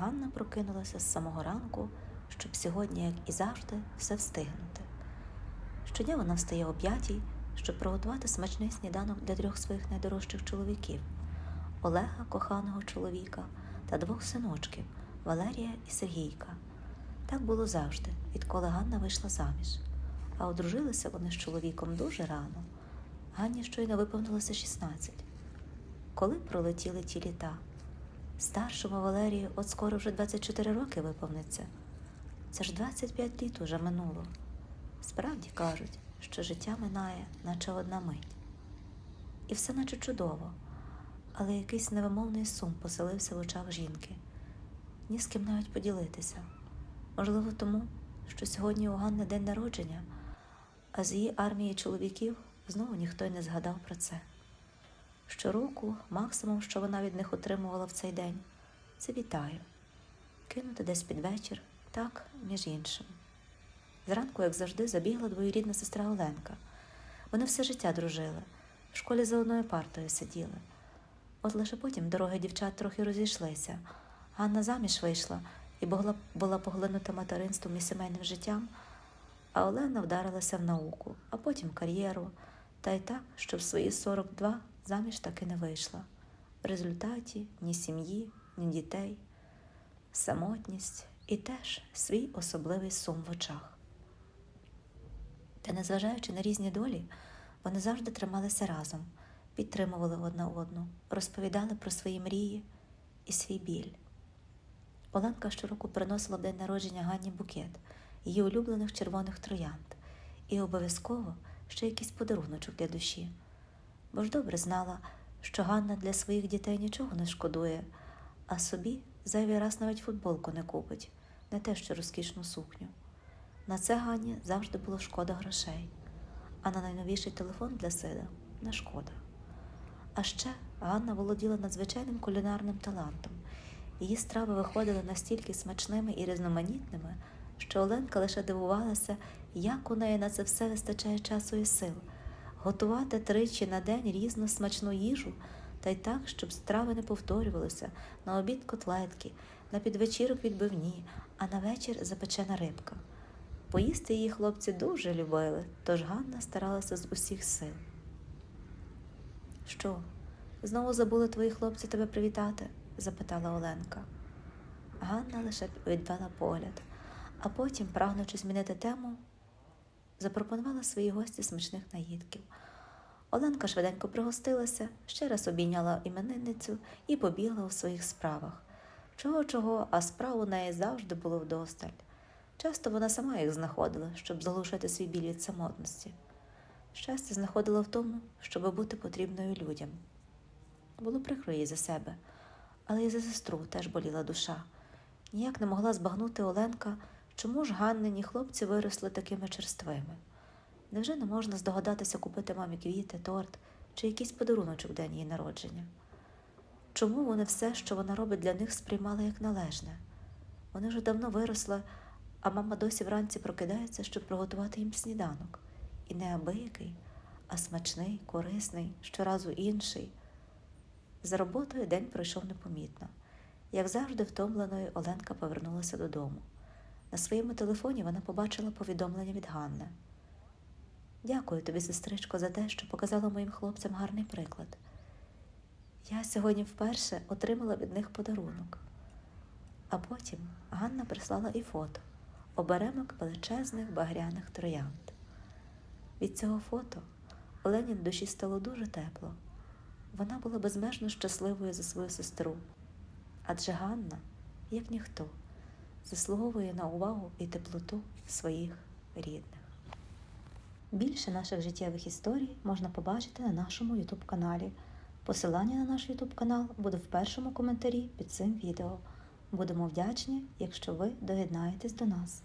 Ганна прокинулася з самого ранку, щоб сьогодні, як і завжди, все встигнути. Щодня вона встає о п'ятій, щоб приготувати смачний сніданок для трьох своїх найдорожчих чоловіків Олега, коханого чоловіка, та двох синочків Валерія і Сергійка. Так було завжди, відколи Ганна вийшла заміж. А одружилися вони з чоловіком дуже рано. Ганні щойно виповнилося 16. Коли пролетіли ті літа? Старшому Валерію от скоро вже 24 роки виповниться. Це ж 25 літ уже минуло. Справді кажуть, що життя минає, наче одна мить. І все наче чудово, але якийсь невимовний сум поселився в очах жінки. Ні з ким навіть поділитися. Можливо, тому, що сьогодні у Ганни день народження, а з її армії чоловіків знову ніхто й не згадав про це. Щороку максимум, що вона від них отримувала в цей день, це вітаю. Кинути десь під вечір, так, між іншим. Зранку, як завжди, забігла двоюрідна сестра Оленка. Вони все життя дружили, в школі за одною партою сиділи. От лише потім дороги дівчат трохи розійшлися. Ганна заміж вийшла і була, поглинута материнством і сімейним життям, а Олена вдарилася в науку, а потім в кар'єру, та й так, що в свої 42 заміж таки не вийшла. В результаті ні сім'ї, ні дітей, самотність і теж свій особливий сум в очах. Та, незважаючи на різні долі, вони завжди трималися разом, підтримували одна одну, розповідали про свої мрії і свій біль. Оленка щороку приносила в день народження Ганні букет її улюблених червоних троянд і обов'язково ще якийсь подаруночок для душі, бо ж добре знала, що Ганна для своїх дітей нічого не шкодує, а собі зайвий раз навіть футболку не купить, не те що розкішну сукню. На це Ганні завжди було шкода грошей, а на найновіший телефон для сина не шкода. А ще Ганна володіла надзвичайним кулінарним талантом. Її страви виходили настільки смачними і різноманітними, що Оленка лише дивувалася, як у неї на це все вистачає часу і сил готувати тричі на день різну смачну їжу, та й так, щоб страви не повторювалися на обід котлетки, на підвечірок відбивні, а на вечір запечена рибка. Поїсти її хлопці дуже любили, тож Ганна старалася з усіх сил. Що, знову забули твої хлопці тебе привітати? запитала Оленка. Ганна лише відвела погляд, а потім, прагнучи змінити тему, запропонувала своїй гості смачних наїдків. Оленка швиденько пригостилася, ще раз обійняла іменинницю і побігла у своїх справах. Чого чого, а справ у неї завжди було вдосталь. Часто вона сама їх знаходила, щоб заглушити свій біль від самотності. Щастя знаходила в тому, щоб бути потрібною людям. Було прикро їй за себе, але й за сестру теж боліла душа. Ніяк не могла збагнути Оленка, чому ж Ганнині хлопці виросли такими черствими. Невже не можна здогадатися купити мамі квіти, торт чи якийсь подаруночок в день її народження? Чому вони все, що вона робить для них, сприймали як належне? Вони вже давно виросли, а мама досі вранці прокидається, щоб приготувати їм сніданок. І не абиякий, а смачний, корисний, щоразу інший. За роботою день пройшов непомітно. Як завжди, втомленою Оленка повернулася додому. На своєму телефоні вона побачила повідомлення від Ганни. Дякую тобі, сестричко, за те, що показала моїм хлопцям гарний приклад. Я сьогодні вперше отримала від них подарунок. А потім Ганна прислала і фото оберемок величезних багряних троянд. Від цього фото Олені душі стало дуже тепло. Вона була безмежно щасливою за свою сестру, адже Ганна, як ніхто, заслуговує на увагу і теплоту своїх рідних. Більше наших життєвих історій можна побачити на нашому YouTube каналі. Посилання на наш YouTube канал буде в першому коментарі під цим відео. Будемо вдячні, якщо ви доєднаєтесь до нас.